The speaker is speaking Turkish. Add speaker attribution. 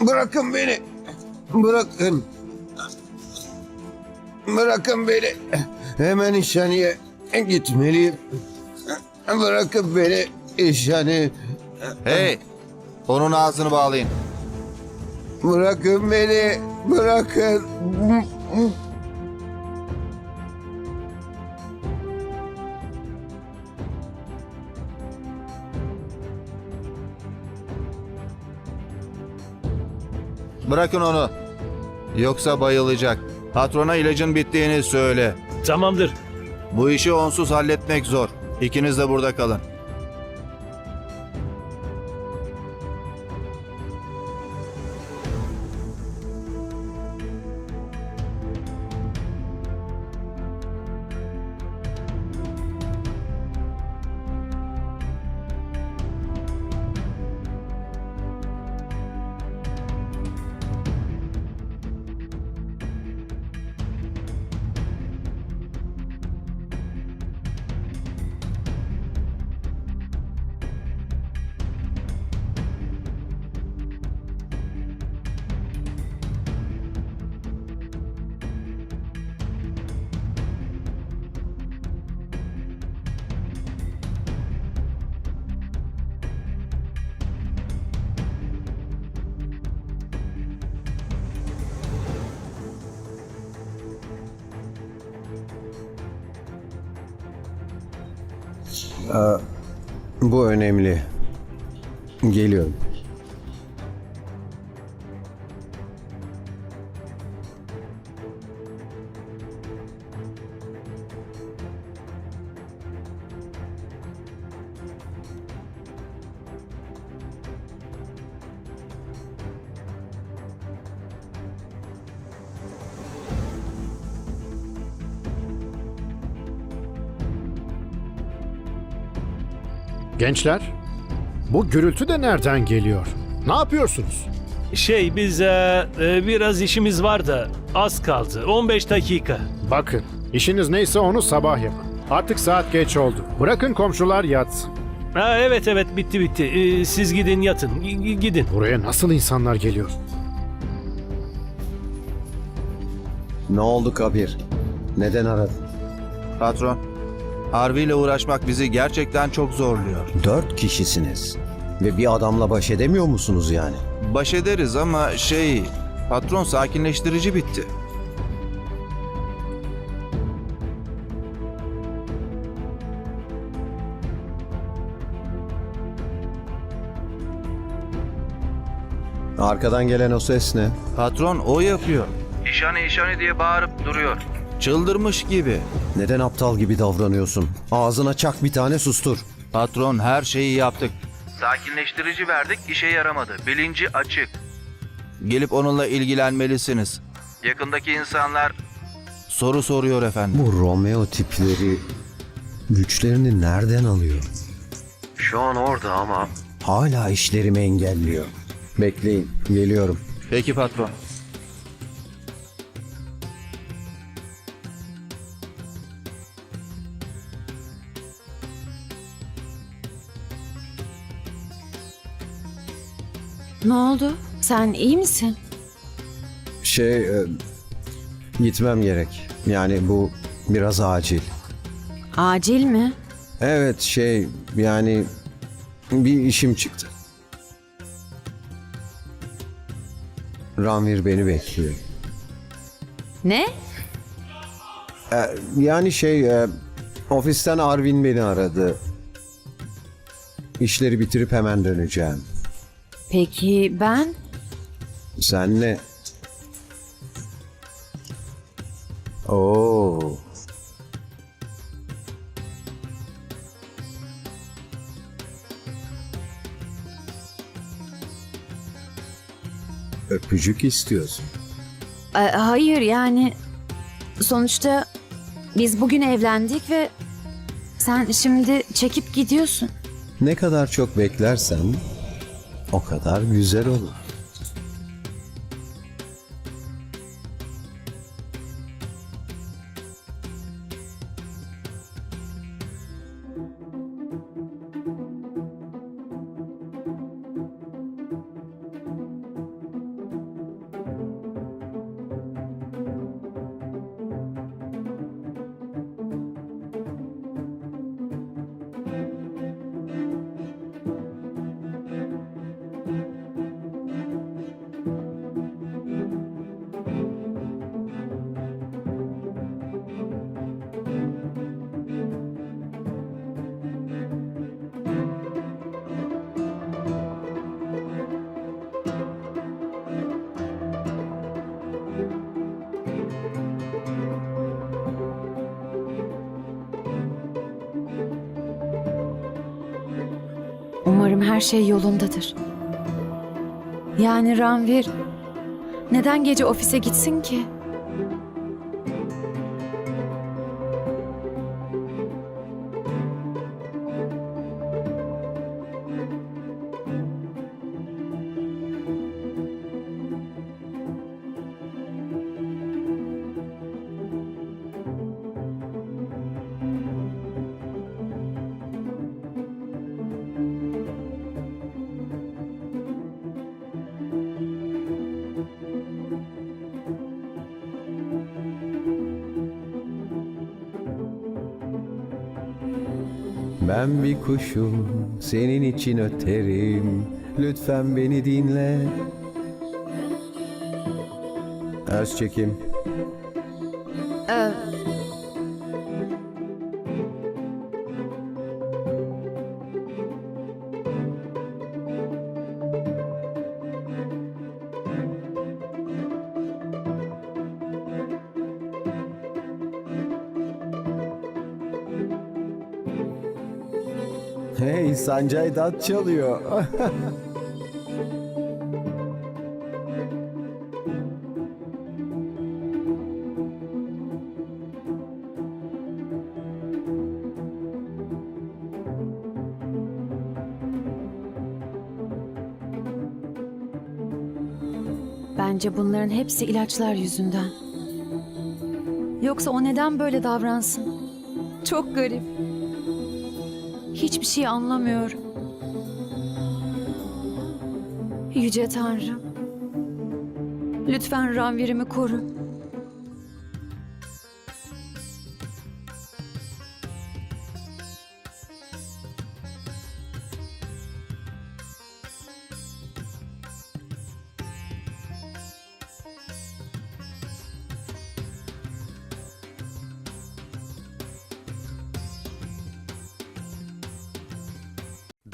Speaker 1: Bırakın beni. Bırakın. Bırakın beni. Hemen işhaneye gitmeliyim. Bırakın beni işhane.
Speaker 2: Hey! Onun ağzını bağlayın.
Speaker 1: Bırakın beni. Bırakın.
Speaker 2: Bırakın onu. Yoksa bayılacak. Patrona ilacın bittiğini söyle.
Speaker 3: Tamamdır.
Speaker 2: Bu işi onsuz halletmek zor. İkiniz de burada kalın.
Speaker 1: Bu önemli. Geliyorum.
Speaker 4: Gençler, bu gürültü de nereden geliyor? Ne yapıyorsunuz?
Speaker 3: Şey biz e, e, biraz işimiz var da az kaldı. 15 dakika.
Speaker 4: Bakın, işiniz neyse onu sabah yapın. Artık saat geç oldu. Bırakın komşular yatsın.
Speaker 3: Ha, evet evet bitti bitti. E, siz gidin yatın. G- g- gidin.
Speaker 4: Buraya nasıl insanlar geliyor?
Speaker 1: Ne oldu Kabir? Neden aradın?
Speaker 2: Patron, Harvey ile uğraşmak bizi gerçekten çok zorluyor.
Speaker 1: Dört kişisiniz. Ve bir adamla baş edemiyor musunuz yani?
Speaker 2: Baş ederiz ama şey... Patron sakinleştirici bitti.
Speaker 1: Arkadan gelen o ses ne?
Speaker 2: Patron o yapıyor. İşhane işhane diye bağırıp duruyor. Çıldırmış gibi.
Speaker 1: Neden aptal gibi davranıyorsun? Ağzına çak bir tane sustur.
Speaker 2: Patron her şeyi yaptık. Sakinleştirici verdik işe yaramadı. Bilinci açık. Gelip onunla ilgilenmelisiniz. Yakındaki insanlar soru soruyor efendim.
Speaker 1: Bu Romeo tipleri güçlerini nereden alıyor? Şu an orada ama hala işlerimi engelliyor. Bekleyin, geliyorum.
Speaker 2: Peki patron.
Speaker 5: Ne oldu? Sen iyi misin?
Speaker 1: Şey, e, gitmem gerek. Yani bu biraz acil.
Speaker 5: Acil mi?
Speaker 1: Evet, şey, yani bir işim çıktı. Ranvir beni bekliyor.
Speaker 5: Ne?
Speaker 1: E, yani şey, e, ofisten Arvin beni aradı. İşleri bitirip hemen döneceğim.
Speaker 5: Peki ben?
Speaker 1: Sen ne? Oo. Öpücük istiyorsun.
Speaker 5: E, hayır yani sonuçta biz bugün evlendik ve sen şimdi çekip gidiyorsun.
Speaker 1: Ne kadar çok beklersen o kadar güzel olur.
Speaker 5: Umarım her şey yolundadır. Yani Ranvir neden gece ofise gitsin ki?
Speaker 1: Ben bir kuşum, senin için öterim. Lütfen beni dinle. Öz çekim. Hey, Sancay Dat çalıyor.
Speaker 5: Bence bunların hepsi ilaçlar yüzünden. Yoksa o neden böyle davransın? Çok garip. Hiçbir şey anlamıyorum. Yüce Tanrım. Lütfen Ranvir'imi koru.